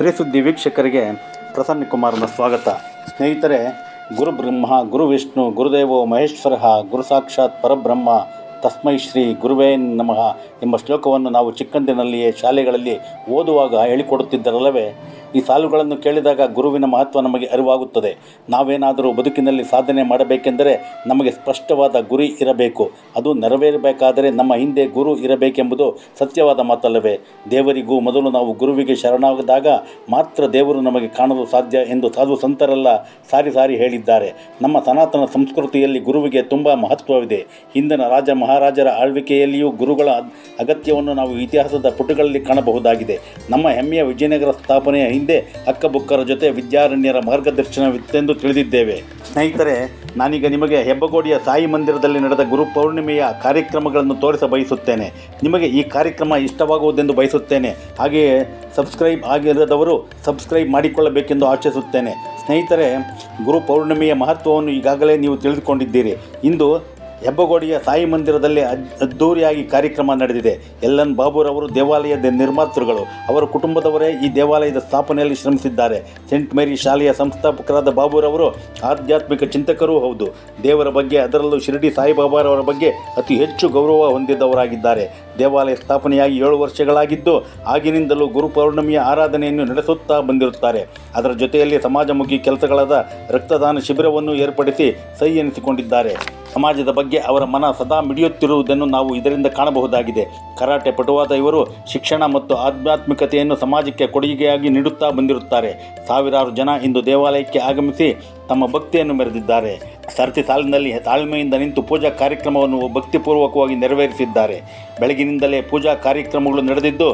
ಶ್ರೀಸುದ್ದಿ ವೀಕ್ಷಕರಿಗೆ ಪ್ರಸನ್ನ ಕುಮಾರ್ನ ಸ್ವಾಗತ. ಸ್ನೇಹಿತರೆ, ಗುರು ಬ್ರಹ್ಮ, ಗುರು ವಿಷ್ಣು, ಗುರುದೇವೋ ಮಹೇಶ್ವರ, ಗುರು ಸಾಕ್ಷಾತ್ ಪರಬ್ರಹ್ಮ, ತಸ್ಮೈ ಶ್ರೀ ಗುರುವೇ ನಮಃ ಎಂಬ ಶ್ಲೋಕವನ್ನು ನಾವು ಚಿಕ್ಕಂದಿನಲ್ಲಿಯೇ ಶಾಲೆಗಳಲ್ಲಿ ಓದುವಾಗ ಹೇಳಿಕೊಡುತ್ತಿದ್ದರಲ್ಲವೇ? ಈ ಸಾಲುಗಳನ್ನು ಕೇಳಿದಾಗ ಗುರುವಿನ ಮಹತ್ವ ನಮಗೆ ಅರಿವಾಗುತ್ತದೆ. ನಾವೇನಾದರೂ ಬದುಕಿನಲ್ಲಿ ಸಾಧನೆ ಮಾಡಬೇಕೆಂದರೆ ನಮಗೆ ಸ್ಪಷ್ಟವಾದ ಗುರಿ ಇರಬೇಕು. ಅದು ನೆರವೇರಬೇಕಾದರೆ ನಮ್ಮ ಹಿಂದೆ ಗುರು ಇರಬೇಕೆಂಬುದು ಸತ್ಯವಾದ ಮಾತಲ್ಲವೇ? ದೇವರಿಗೂ ಮೊದಲು ನಾವು ಗುರುವಿಗೆ ಶರಣಾಗದಾಗ ಮಾತ್ರ ದೇವರು ನಮಗೆ ಕಾಣಲು ಸಾಧ್ಯ ಎಂದು ಸಾಧು ಸಂತರೆಲ್ಲ ಸಾರಿ ಸಾರಿ ಹೇಳಿದ್ದಾರೆ. ನಮ್ಮ ಸನಾತನ ಸಂಸ್ಕೃತಿಯಲ್ಲಿ ಗುರುವಿಗೆ ತುಂಬ ಮಹತ್ವವಿದೆ. ಹಿಂದಿನ ರಾಜ ಮಹಾರಾಜರ ಆಳ್ವಿಕೆಯಲ್ಲಿಯೂ ಗುರುಗಳ ಅಗತ್ಯವನ್ನು ನಾವು ಇತಿಹಾಸದ ಪುಟಗಳಲ್ಲಿ ಕಾಣಬಹುದಾಗಿದೆ. ನಮ್ಮ ಹೆಮ್ಮೆಯ ವಿಜಯನಗರ ಸ್ಥಾಪನೆಯ ಹಿಂದೆ ಅಕ್ಕಬುಕ್ಕರ ಜೊತೆ ವಿದ್ಯಾರಣ್ಯರ ಮಾರ್ಗದರ್ಶನವಿತ್ತೆಂದು ತಿಳಿದಿದ್ದೇವೆ. ಸ್ನೇಹಿತರೆ, ನಾನೀಗ ನಿಮಗೆ ಹೆಬ್ಬಗೋಡಿಯ ಸಾಯಿ ಮಂದಿರದಲ್ಲಿ ನಡೆದ ಗುರು ಪೌರ್ಣಿಮೆಯ ಕಾರ್ಯಕ್ರಮಗಳನ್ನು ತೋರಿಸ ಬಯಸುತ್ತೇನೆ. ನಿಮಗೆ ಈ ಕಾರ್ಯಕ್ರಮ ಇಷ್ಟವಾಗುವುದೆಂದು ಬಯಸುತ್ತೇನೆ. ಹಾಗೆಯೇ ಸಬ್ಸ್ಕ್ರೈಬ್ ಆಗಿರದವರು ಸಬ್ಸ್ಕ್ರೈಬ್ ಮಾಡಿಕೊಳ್ಳಬೇಕೆಂದು ಆಶಿಸುತ್ತೇನೆ. ಸ್ನೇಹಿತರೆ, ಗುರು ಪೌರ್ಣಿಮೆಯ ಮಹತ್ವವನ್ನು ಈಗಾಗಲೇ ನೀವು ತಿಳಿದುಕೊಂಡಿದ್ದೀರಿ. ಇಂದು ಹೆಬ್ಬಗೋಡಿಯ ಸಾಯಿ ಮಂದಿರದಲ್ಲಿ ಅದ್ದೂರಿಯಾಗಿ ಕಾರ್ಯಕ್ರಮ ನಡೆದಿದೆ. ಎಲ್ ಎನ್ ಬಾಬುರವರು ದೇವಾಲಯದ ನಿರ್ಮಾತೃಗಳು. ಅವರ ಕುಟುಂಬದವರೇ ಈ ದೇವಾಲಯದ ಸ್ಥಾಪನೆಯಲ್ಲಿ ಶ್ರಮಿಸಿದ್ದಾರೆ. ಸೆಂಟ್ ಮೇರಿ ಶಾಲೆಯ ಸಂಸ್ಥಾಪಕರಾದ ಬಾಬುರವರು ಆಧ್ಯಾತ್ಮಿಕ ಚಿಂತಕರೂ ಹೌದು. ದೇವರ ಬಗ್ಗೆ ಅದರಲ್ಲೂ ಶಿರಡಿ ಸಾಯಿಬಾಬಾರವರ ಬಗ್ಗೆ ಅತಿ ಹೆಚ್ಚು ಗೌರವ ಹೊಂದಿದ್ದವರಾಗಿದ್ದಾರೆ ದೇವಾಲಯ ಸ್ಥಾಪನೆಯಾಗಿ ಏಳು ವರ್ಷಗಳಾಗಿದ್ದು, ಆಗಿನಿಂದಲೂ ಗುರು ಪೌರ್ಣಮಿಯ ಆರಾಧನೆಯನ್ನು ನಡೆಸುತ್ತಾ ಬಂದಿರುತ್ತಾರೆ. ಅದರ ಜೊತೆಯಲ್ಲಿ ಸಮಾಜಮುಖಿ ಕೆಲಸಗಳಾದ ರಕ್ತದಾನ ಶಿಬಿರವನ್ನು ಏರ್ಪಡಿಸಿ ಸಹಿ ಎನಿಸಿಕೊಂಡಿದ್ದಾರೆ. ಸಮಾಜದ ಬಗ್ಗೆ ಅವರ ಮನ ಸದಾ ಮಿಡಿಯುತ್ತಿರುವುದನ್ನು ನಾವು ಇದರಿಂದ ಕಾಣಬಹುದಾಗಿದೆ. ಕರಾಟೆ ಪಟುವಾದ ಇವರು ಶಿಕ್ಷಣ ಮತ್ತು ಆಧ್ಯಾತ್ಮಿಕತೆಯನ್ನು ಸಮಾಜಕ್ಕೆ ಕೊಡುಗೆಯಾಗಿ ನೀಡುತ್ತಾ ಬಂದಿರುತ್ತಾರೆ. ಸಾವಿರಾರು ಜನ ಇಂದು ದೇವಾಲಯಕ್ಕೆ ಆಗಮಿಸಿ ತಮ್ಮ ಭಕ್ತಿಯನ್ನು ಮೆರೆದಿದ್ದಾರೆ. ಸರತಿ ಸಾಲಿನಲ್ಲಿ ತಾಳ್ಮೆಯಿಂದ ನಿಂತು ಪೂಜಾ ಕಾರ್ಯಕ್ರಮವನ್ನು ಭಕ್ತಿಪೂರ್ವಕವಾಗಿ ನೆರವೇರಿಸಿದ್ದಾರೆ. ಬೆಳಗಿನಿಂದಲೇ ಪೂಜಾ ಕಾರ್ಯಕ್ರಮಗಳು ನಡೆದಿದ್ದು,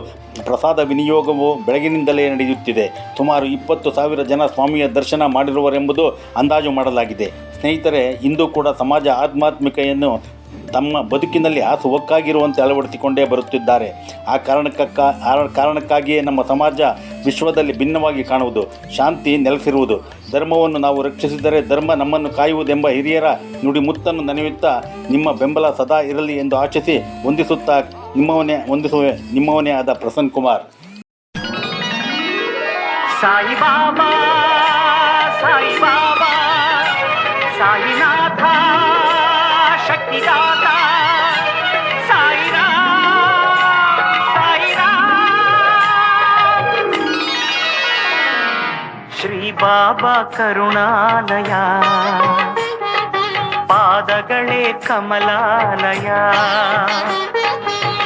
ಪ್ರಸಾದ ವಿನಿಯೋಗವು ಬೆಳಗಿನಿಂದಲೇ ನಡೆಯುತ್ತಿದೆ. ಸುಮಾರು ಇಪ್ಪತ್ತು ಸಾವಿರ ಜನ ಸ್ವಾಮಿಯ ದರ್ಶನ ಮಾಡಿರುವರೆಂಬುದು ಅಂದಾಜು ಮಾಡಲಾಗಿದೆ. ಸ್ನೇಹಿತರೆ, ಇಂದು ಕೂಡ ಸಮಾಜ ಆಧ್ಯಾತ್ಮಿಕೆಯನ್ನು ತಮ್ಮ ಬದುಕಿನಲ್ಲಿ ಹಾಸುವಕ್ಕಾಗಿರುವಂತೆ ಅಳವಡಿಸಿಕೊಂಡೇ ಬರುತ್ತಿದ್ದಾರೆ. ಆ ಕಾರಣಕ್ಕ ಕಾರಣಕ್ಕಾಗಿಯೇ ನಮ್ಮ ಸಮಾಜ ವಿಶ್ವದಲ್ಲಿ ಭಿನ್ನವಾಗಿ ಕಾಣುವುದು, ಶಾಂತಿ ನೆಲೆಸಿರುವುದು. ಧರ್ಮವನ್ನು ನಾವು ರಕ್ಷಿಸಿದರೆ ಧರ್ಮ ನಮ್ಮನ್ನು ಕಾಯುವುದೆಂಬ ಹಿರಿಯರ ನುಡಿಮುತ್ತನ್ನು ನೆನೆಯುತ್ತಾ ನಿಮ್ಮ ಬೆಂಬಲ ಸದಾ ಇರಲಿ ಎಂದು ಆಶಿಸಿ ವಂದಿಸುತ್ತಾ ನಿಮ್ಮವನೇ, ವಂದಿಸುವ ನಿಮ್ಮವನೇ ಆದ ಪ್ರಸನ್ನ ಕುಮಾರ್. ಸಾಯಿ ಶ್ರೀ ಬಾಬಾ ಕರುಣಾಲಯ. ಪಾದಗಳೇ ಕಮಲಾಲಯ.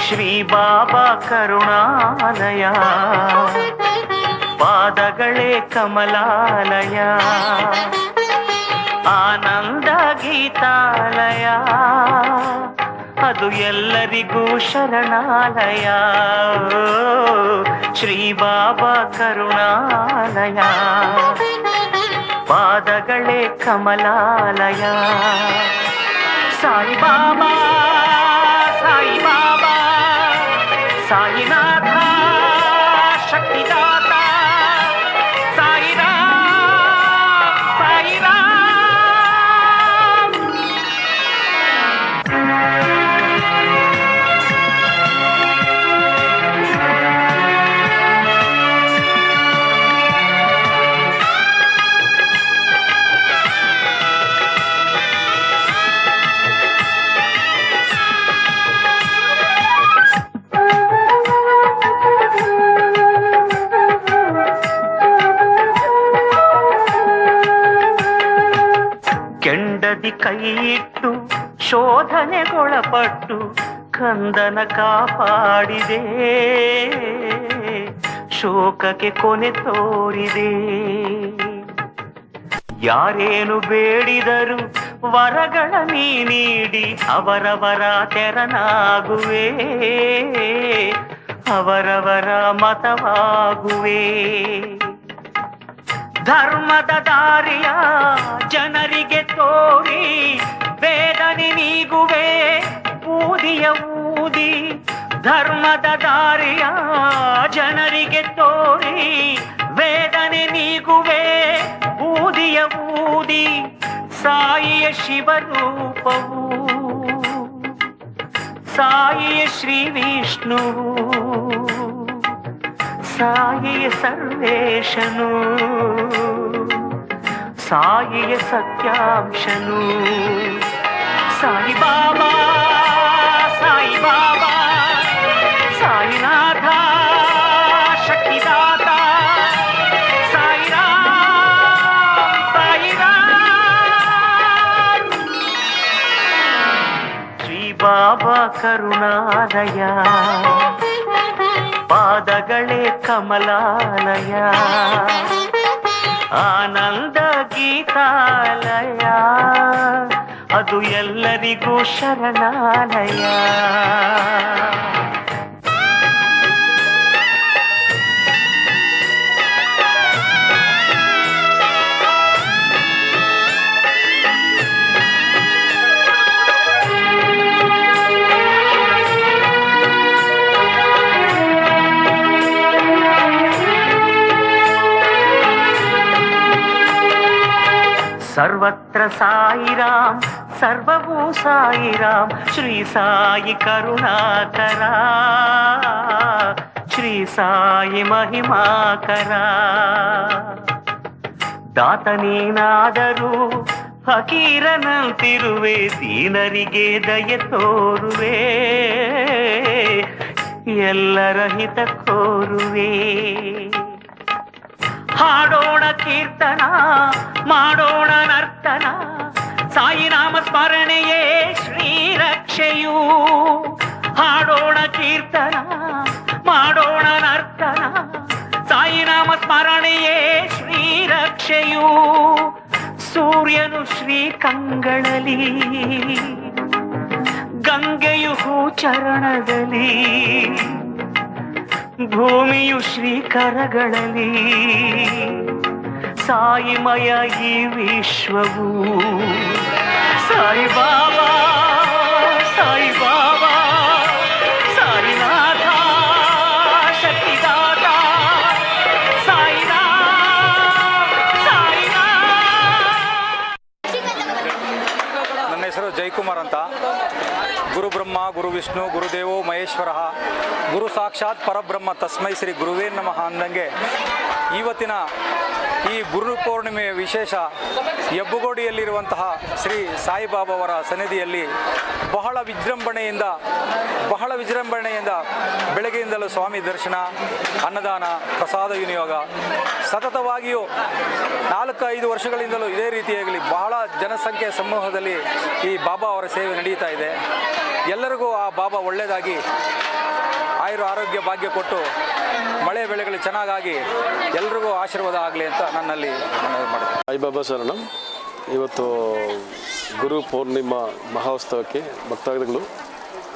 ಶ್ರೀ ಬಾಬಾ ಕರುಣಾಲಯ. ಪಾದಗಳೇ ಕಮಲಾಲಯ. ಆನಂದ ಗೀತಾಲಯ. ಅದು ಎಲ್ಲರಿಗೂ ಶರಣಾಲಯ ಶ್ರೀ ಬಾಬಾ ಕರುಣಾಲಯ ಪಾದಗಳೇ ಕಮಲಾಲಯ ಸಾಯಿ ಬಾಬಾ ಸಾಯಿ ಬಾಬಾ ಸಾಯಿನಾಥ ಕೈಯಿಟ್ಟು ಶೋಧನೆಗೊಳಪಟ್ಟು ಕಂದನ ಕಾಪಾಡಿದೆ. ಶೋಕಕ್ಕೆ ಕೊನೆ ತೋರಿದೆ. ಯಾರೇನು ಬೇಡಿದರು ವರಗಳ ನೀ ನೀಡಿ ಅವರವರ ತೆರನಾಗುವೆ. ಅವರವರ ಮತವಾಗುವೆ. ಧರ್ಮದ ದಾರಿಯ ಜನರಿಗೆ ತೋರಿ, ವೇದನೆ ನೀಗುವೆ, ಊದಿಯ ಊದಿ. ಧರ್ಮದ ದಾರಿಯ ಜನರಿಗೆ ತೋರಿ, ವೇದನೆ ನೀಗುವೆ, ಊದಿಯ ಊದಿ. ಸಾಯಿಯ ಶಿವರೂಪವು, ಸಾಯಿಯ ಶ್ರೀ ವಿಷ್ಣುವು. సాయి సర్వేషను సాయి సత్యాంశను. సాయి బాబా సాయి బాబా. సాయినాథ శక్తిదాత. సాయిరా సాయిరా శ్రీ బాబా కరుణాదయా ಪಾದಗಳೇ ಕಮಲಾಲಯ. ಆನಂದ ಗೀತಾಲಯ. ಅದು ಎಲ್ಲರಿಗೂ ಶರಣಾಲಯ. ಸರ್ವತ್ರ ಸಾಯಿರಾಮ್ ಸರ್ವವೂ ಸಾಯಿರಾಮ್ ಶ್ರೀ ಸಾಯಿ ಕರುಣಾಕರ ಶ್ರೀ ಸಾಯಿ ಮಹಿಮಾಕರ ದಾತನೇನಾದರೂ ಫಕೀರನಂತಿರುವೆ ದೀನರಿಗೆ ದಯೆ ತೋರುವೆ ಎಲ್ಲರ ಹಿತ ಕೋರುವೆ ಹಾಡೋಣ ಕೀರ್ತನ, ಮಾಡೋಣ ನರ್ತನ. ಸಾಯಿನಾಮ ಸ್ಮರಣೆಯೇ ಶ್ರೀರಕ್ಷೆಯು. ಹಾಡೋಣ ಕೀರ್ತನ, ಮಾಡೋಣ ನರ್ತನ. ಸಾಯಿನಾಮ ಸ್ಮರಣೆಯೇ ಶ್ರೀರಕ್ಷೆಯು. ಸೂರ್ಯನು ಶ್ರೀ ಕಂಗಳಲಿ, ಗಂಗೆಯು ಹೂಚರಣದಲ್ಲಿ ಭೂಮಿಯು ಶ್ರೀಕರಗಳಲ್ಲಿ. ಸಾಯಿಮಯ ಈ ವಿಶ್ವವು. ಸಾಯಿ ಗುರು ವಿಷ್ಣು ಗುರುದೇವೋ ಮಹೇಶ್ವರ. ಗುರು ಸಾಕ್ಷಾತ್ ಪರಬ್ರಹ್ಮ, ತಸ್ಮೈ ಶ್ರೀ ಗುರುವೇ ನಮಃ ಅಂದಂಗೆ ಇವತ್ತಿನ ಈ ಗುರು ಪೌರ್ಣಿಮೆಯ ವಿಶೇಷ ಹೆಬ್ಬುಗೋಡಿಯಲ್ಲಿರುವಂತಹ ಶ್ರೀ ಸಾಯಿಬಾಬಾವರ ಸನ್ನಿಧಿಯಲ್ಲಿ ಬಹಳ ವಿಜೃಂಭಣೆಯಿಂದ ಬಹಳ ವಿಜೃಂಭಣೆಯಿಂದ ಬೆಳಗ್ಗೆಯಿಂದಲೂ ಸ್ವಾಮಿ ದರ್ಶನ, ಅನ್ನದಾನ, ಪ್ರಸಾದ ವಿನಿಯೋಗ ಸತತವಾಗಿಯೂ ನಾಲ್ಕು ಐದು ವರ್ಷಗಳಿಂದಲೂ ಇದೇ ರೀತಿಯಾಗಲಿ ಬಹಳ ಜನಸಂಖ್ಯೆ ಸಮೂಹದಲ್ಲಿ ಈ ಬಾಬಾ ಅವರ ಸೇವೆ ನಡೆಯುತ್ತಾ ಇದೆ. ಎಲ್ಲರಿಗೂ ಆ ಬಾಬಾ ಒಳ್ಳೆಯದಾಗಿ ಆಯುರ ಆರೋಗ್ಯ ಭಾಗ್ಯ ಕೊಟ್ಟು ಮಳೆ ಬೆಳೆಗಳು ಚೆನ್ನಾಗಾಗಿ ಎಲ್ರಿಗೂ ಆಶೀರ್ವಾದ ಆಗಲಿ ಅಂತ ನನ್ನಲ್ಲಿ ಮನವಿ ಮಾಡ್ತೀನಿ ಸಾಯಿಬಾಬಾ ಶರಣಂ ಇವತ್ತು ಗುರು ಪೂರ್ಣಿಮಾ ಮಹೋತ್ಸವಕ್ಕೆ ಭಕ್ತಾದಿಗಳು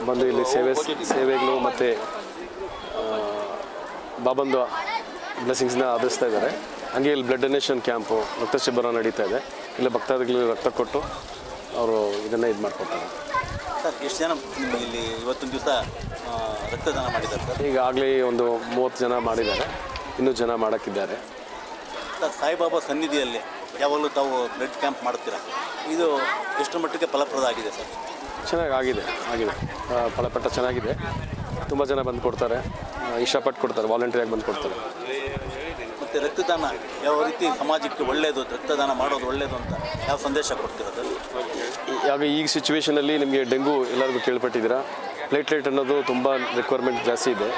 ಬಂದು ಇಲ್ಲಿ ಸೇವೆ ಸೇವೆಗಳು ಮತ್ತು ಬಾಬಂದು ಬ್ಲೆಸ್ಸಿಂಗ್ಸ್ನ ಆಧರಿಸ್ತಾ ಇದ್ದಾರೆ. ಹಂಗೆ ಇಲ್ಲಿ ಬ್ಲಡ್ ಡೊನೇಷನ್ ಕ್ಯಾಂಪು ರಕ್ತ ಶಿಬಿರ ನಡೀತಾ ಇದೆ. ಇಲ್ಲಿ ಭಕ್ತಾದಿಗಳು ರಕ್ತ ಕೊಟ್ಟು ಅವರು ಇದನ್ನು ಇದು ಮಾಡ್ಕೊತಾರೆ ಸರ್ ಎಷ್ಟು ಜನ ನಿಮಗೆ ಇಲ್ಲಿ ಇವತ್ತೊಂದು ದಿವಸ ರಕ್ತದಾನ ಮಾಡಿದ್ದಾರೆ ಸರ್? ಈಗಾಗಲೇ ಒಂದು ಮೂವತ್ತು ಜನ ಮಾಡಿದ್ದಾರೆ. ಇನ್ನೂ ಜನ ಮಾಡೋಕ್ಕಿದ್ದಾರೆ. ಸರ್ ಸಾಯಿಬಾಬಾ ಸನ್ನಿಧಿಯಲ್ಲಿ ಯಾವಾಗಲೂ ತಾವು ಬ್ಲಡ್ ಕ್ಯಾಂಪ್ ಮಾಡ್ತೀರಾ ಇದು ಎಷ್ಟು ಮಟ್ಟಿಗೆ ಫಲಪ್ರದ ಆಗಿದೆ ಸರ್? ಚೆನ್ನಾಗಿ ಆಗಿದೆ. ಆಗಿದೆ ಫಲಪಟ್ಟ ಚೆನ್ನಾಗಿದೆ. ತುಂಬ ಜನ ಬಂದು ಕೊಡ್ತಾರೆ. ಇಷ್ಟಪಟ್ಟು ಕೊಡ್ತಾರೆ ವಾಲಂಟಿಯರಾಗಿ ಬಂದು ಕೊಡ್ತಾರೆ. ಮತ್ತು ರಕ್ತದಾನ ಯಾವ ರೀತಿ ಸಮಾಜಕ್ಕೆ ಒಳ್ಳೆಯದು ರಕ್ತದಾನ ಮಾಡೋದು ಒಳ್ಳೆಯದು ಅಂತ ಯಾವ ಸಂದೇಶ ಕೊಡ್ತೀರಾ ಯಾವ ಈ ಈಗ ಸಿಚುವೇಷನಲ್ಲಿ ನಿಮಗೆ ಡೆಂಗು ಎಲ್ಲರಿಗೂ ಕೇಳ್ಪಟ್ಟಿದ್ದೀರಾ? ಪ್ಲೇಟ್ಲೆಟ್ ಅನ್ನೋದು ತುಂಬ ರಿಕ್ವೈರ್ಮೆಂಟ್ ಜಾಸ್ತಿ ಇದೆ.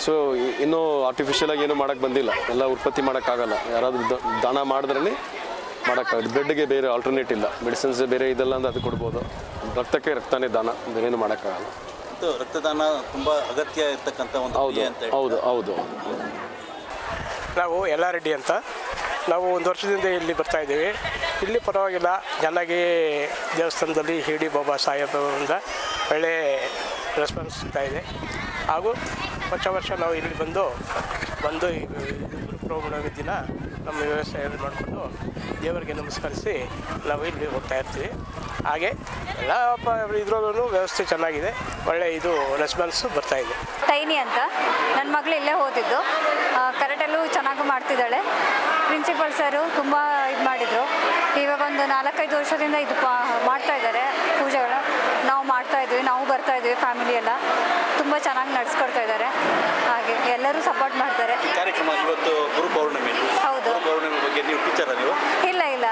ಸೊ ಇನ್ನೂ ಆರ್ಟಿಫಿಷಿಯಲಾಗಿ ಏನೂ ಮಾಡೋಕ್ಕೆ ಬಂದಿಲ್ಲ. ಎಲ್ಲ ಉತ್ಪತ್ತಿ ಮಾಡೋಕ್ಕಾಗಲ್ಲ. ಯಾರಾದರೂ ದಾನ ಮಾಡಿದ್ರೆ ಮಾಡೋಕ್ಕಾಗಲ್ಲ. ಬ್ಲಡ್ಗೆ ಬೇರೆ ಆಲ್ಟರ್ನೇಟ್ ಇಲ್ಲ. ಮೆಡಿಸಿನ್ಸ್ ಬೇರೆ ಇದೆಲ್ಲ ಅಂದ್ರೆ ಅದು ಕೊಡ್ಬೋದು. ರಕ್ತಕ್ಕೆ ರಕ್ತನೇ ದಾನ. ಬೇರೇನು ಮಾಡೋಕ್ಕಾಗಲ್ಲ. ಮತ್ತು ರಕ್ತದಾನ ತುಂಬ ಅಗತ್ಯ ಇರ್ತಕ್ಕಂಥ ಒಂದು ಹೌದು. ಹೌದು. ಹೌದು. ನಾವು ರೆಡ್ಡಿ ಅಂತ. ನಾವು ಒಂದು ವರ್ಷದಿಂದ ಇಲ್ಲಿ ಬರ್ತಾ ಇದ್ದೀವಿ. ಇಲ್ಲಿ ಪರವಾಗಿಲ್ಲ, ಚೆನ್ನಾಗಿ ದೇವಸ್ಥಾನದಲ್ಲಿ ಹಿಡಿ ಬಾಬಾ ಸಾಹೇಬರಿಂದ ಒಳ್ಳೆ ರೆಸ್ಪಾನ್ಸ್ ಇದೆ. ಹಾಗೂ ವರ್ಷ ವರ್ಷ ನಾವು ಇಲ್ಲಿ ಬಂದು ಬಂದು ಪ್ರೋಗ್ರಾಮ್ ದಿನ ನಮ್ಮ ವ್ಯವಸ್ಥೆ ಮಾಡಿಕೊಂಡು ದೇವರಿಗೆ ನಮಸ್ಕರಿಸಿ ನಾವು ಇಲ್ಲಿ ಹೋಗ್ತಾ ಇರ್ತೀವಿ. ಹಾಗೆ ಎಲ್ಲ ಇದರಲ್ಲೂ ವ್ಯವಸ್ಥೆ ಚೆನ್ನಾಗಿದೆ. ಒಳ್ಳೆ ಇದು ರೆಸ್ಪಾನ್ಸು ಬರ್ತಾ ಇದೆ. ಟೈನಿ ಅಂತ. ನನ್ನ ಮಗಳು ಇಲ್ಲೇ ಓದಿದ್ದು. ಕರೆಕ್ಟಲ್ಲೂ ಚೆನ್ನಾಗಿ ಮಾಡ್ತಿದ್ದಾಳೆ. ಪ್ರಿನ್ಸಿಪಲ್ ಸರು ತುಂಬ ಇದು ಮಾಡಿದರು. ಇವಾಗ ಒಂದು ನಾಲ್ಕೈದು ವರ್ಷದಿಂದ ಇದು ಮಾಡ್ತಾ ಇದ್ದಾರೆ ಪೂಜೆಗಳು. ನಾವು ಮಾಡ್ತಾ ಇದ್ವಿ, ನಾವು ಬರ್ತಾ ಇದ್ವಿ ಫ್ಯಾಮಿಲಿ ಎಲ್ಲ. ತುಂಬ ಚೆನ್ನಾಗಿ ನಡ್ಸ್ಕೊಡ್ತಾ ಇದ್ದಾರೆ. ಹಾಗೆ ಎಲ್ಲರೂ ಸಪೋರ್ಟ್ ಮಾಡ್ತಾರೆ. ಕಾರ್ಯಕ್ರಮ ಇವತ್ತು ಗುರು ಪೌರ್ಣಮಿ. ಹೌದು. ಪೌರ್ಣಮಿ ಬಗ್ಗೆ ನೀವು ಟೀಚರ್ ನೀವು? ಇಲ್ಲ ಇಲ್ಲ.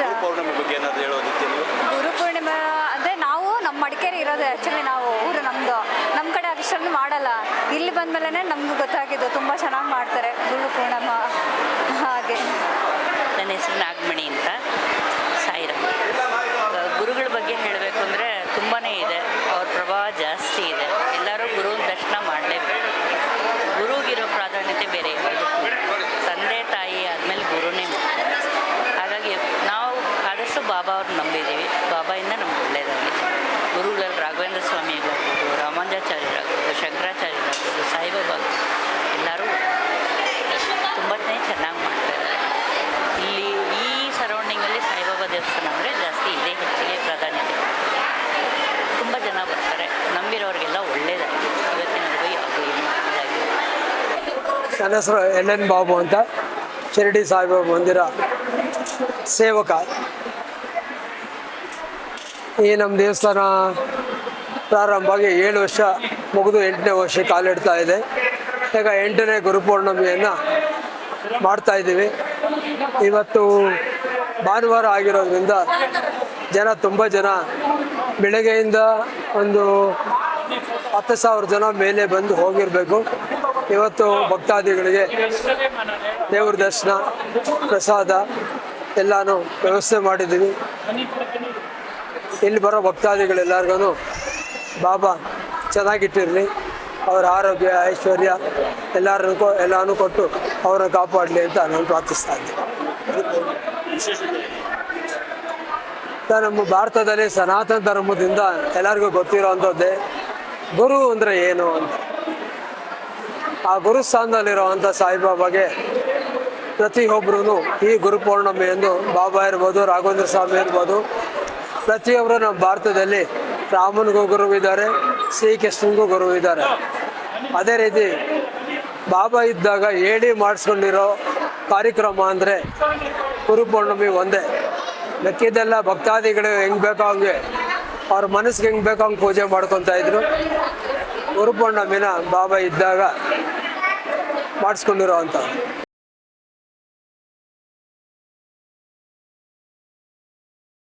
ಗುರು ಪೌರ್ಣಮಿ ಬಗ್ಗೆ ಏನಾದ್ರು ಹೇಳೋದಿತ್ತೆ ನೀವು? ಗುರು ಪೂರ್ಣಿಮೆ ನಾವು ನಮ್ಮ ಮಡಿಕೇರಿ ಇರೋದು ಆ್ಯಕ್ಚುಲಿ ನಾವು ಊರು ನಮ್ಮದು ನಮ್ಮ ಕಡೆ ಅಷ್ಟೊಂದು ಮಾಡಲ್ಲ. ಇಲ್ಲಿ ಬಂದಮೇಲೆ ನಮ್ಗೆ ಗೊತ್ತಾಗಿದ್ದು ತುಂಬ ಚೆನ್ನಾಗಿ ಗುರು ಪೂರ್ಣಿಮಾ ಹಾಗೆ ನನ್ನ ಹೆಸರು ನಾಗಮಣಿ ಅಂತ ಸಾಯಿರಾಮ್ ಗುರುಗಳ ಬಗ್ಗೆ ಹೇಳಬೇಕು ಅಂದರೆ ತುಂಬಾ ಇದೆ ಅವ್ರ ಪ್ರಭಾವ ಜಾಸ್ತಿ ಇದೆ ಎಲ್ಲರೂ ಗುರುವಿನ ದರ್ಶನ ಮಾಡಲೇಬೇಕು ಗುರುಗಿರೋ ಪ್ರಾಧಾನ್ಯತೆ ಬೇರೆ ಯಾವುದಕ್ಕೂ ಇಲ್ಲ. ತಂದೆ ತಾಯಿ ಆದಮೇಲೆ ಗುರುನೇ ಮುಖ್ಯ. ಹಾಗಾಗಿ ನಾವು ಆದಷ್ಟು ಬಾಬಾ ಅವ್ರನ್ನ ನಂಬಿದ್ದೀವಿ ಬಾಬಾಯಿಂದ ನಮ್ಗೆ ಒಳ್ಳೆಯದಾಗಿದೆ ಗುರುಗಳಲ್ಲಿ ರಾಘವೇಂದ್ರ ಸ್ವಾಮಿಗಳಾಗ್ಬೋದು ರಾಮಾನುಜಾಚಾರ್ಯರಾಗ್ಬೋದು ಶಂಕರಾಚಾರ್ಯರಾಗ್ಬೋದು ಸಾಯಿಬಾಬಾ ಎಲ್ಲರೂ ತುಂಬಾ ಚೆನ್ನಾಗಿ ಮಾಡ್ತಾರೆ. ಇಲ್ಲಿ ಈ ಸರೌಂಡಿಂಗಲ್ಲಿ ಸಾಯಿಬಾಬಾ ದೇವಸ್ಥಾನ ಅಂದರೆ ಜಾಸ್ತಿ ಇಲ್ಲೇ ಹೆಚ್ಚಿಗೆ ಪ್ರಾಧಾನ್ಯತೆ ತುಂಬ ಜನ ಬರ್ತಾರೆ. ನಂಬಿರೋರಿಗೆಲ್ಲ ಒಳ್ಳೇದಾಗಿದೆ. ಇವತ್ತಿನವರೆಗೂ ಯಾವುದೂ ಏನು ನನ್ನ ಹೆಸರು ಎಲ್ ಎನ್ ಬಾಬು ಅಂತ, ಶಿರಡಿ ಸಾಯಿಬಾಬಾ ಮಂದಿರ ಸೇವಕ. ಈ ನಮ್ಮ ದೇವಸ್ಥಾನ ಪ್ರಾರಂಭವಾಗಿ ಏಳು ವರ್ಷ ಮುಗಿದು ಎಂಟನೇ ವರ್ಷ ಕಾಲಿಡ್ತಾ ಇದೆ. ಈಗ ಎಂಟನೇ ಗುರುಪೌರ್ಣಮಿಯನ್ನು ಮಾಡ್ತಾ ಇದ್ದೀವಿ. ಇವತ್ತು ಭಾನುವಾರ ಆಗಿರೋದ್ರಿಂದ ಜನ ತುಂಬ ಜನ ಬೆಳಗ್ಗೆಯಿಂದ ಒಂದು ಹತ್ತು ಸಾವಿರ ಜನ ಮೇಲೆ ಬಂದು ಹೋಗಿರಬೇಕು. ಇವತ್ತು ಭಕ್ತಾದಿಗಳಿಗೆ ದೇವ್ರ ದರ್ಶನ, ಪ್ರಸಾದ ಎಲ್ಲನೂ ವ್ಯವಸ್ಥೆ ಮಾಡಿದ್ದೀವಿ. ಇಲ್ಲಿ ಬರೋ ಭಕ್ತಾದಿಗಳೆಲ್ಲರಿಗೂ ಬಾಬಾ, ಚೆನ್ನಾಗಿಟ್ಟಿರಲಿ. ಅವರ ಆರೋಗ್ಯ, ಐಶ್ವರ್ಯ ಎಲ್ಲರಿಗೂ ಎಲ್ಲನೂ ಕೊಟ್ಟು ಅವರನ್ನು ಕಾಪಾಡಲಿ ಅಂತ ನಾನು ಪ್ರಾರ್ಥಿಸ್ತಾ ಇದ್ದೀನಿ ತ- ನಮ್ಮ ಭಾರತದಲ್ಲಿ ಸನಾತನ ಧರ್ಮದಿಂದ ಎಲ್ಲರಿಗೂ ಗೊತ್ತಿರೋವಂಥದ್ದೇ ಗುರು ಅಂದರೆ ಏನು ಅಂತ. ಆ ಗುರು ಸ್ಥಾನದಲ್ಲಿರುವಂಥ ಸಾಯಿಬಾಬಾಗೆ ಪ್ರತಿಯೊಬ್ಬರೂ ಈ ಗುರು ಪೌರ್ಣಮಿಯಂದು ಬಾಬಾ ಇರ್ಬೋದು, ರಾಘವೇಂದ್ರ ಸ್ವಾಮಿ ಇರ್ಬೋದು ಪ್ರತಿಯೊಬ್ಬರು ನಮ್ಮ ಭಾರತದಲ್ಲಿ ರಾಮನಿಗೂ ಗುರು ಇದ್ದಾರೆ ಶ್ರೀಕೃಷ್ಣನಿಗೂ ಗುರು ಇದ್ದಾರೆ. ಅದೇ ರೀತಿ ಬಾಬಾ ಇದ್ದಾಗ ಹೇಳಿ ಮಾಡಿಸ್ಕೊಂಡಿರೋ ಕಾರ್ಯಕ್ರಮ ಅಂದರೆ ಗುರು ಪೌರ್ಣಮಿ ಒಂದೇ. ಮೆಕ್ಕಿದ್ದೆಲ್ಲ ಭಕ್ತಾದಿಗಳು ಹೆಂಗೆ ಬೇಕೋ ಹಂಗೆ, ಅವ್ರ ಮನಸ್ಸಿಗೆ ಹೆಂಗೆ ಬೇಕೋ ಹಂಗೆ ಪೂಜೆ ಮಾಡ್ಕೊತಾ ಇದ್ರು. ಗುರು ಪೌರ್ಣಮಿನ ಬಾಬಾ ಇದ್ದಾಗ ಮಾಡಿಸ್ಕೊಂಡಿರೋ ಅಂಥವ್ರು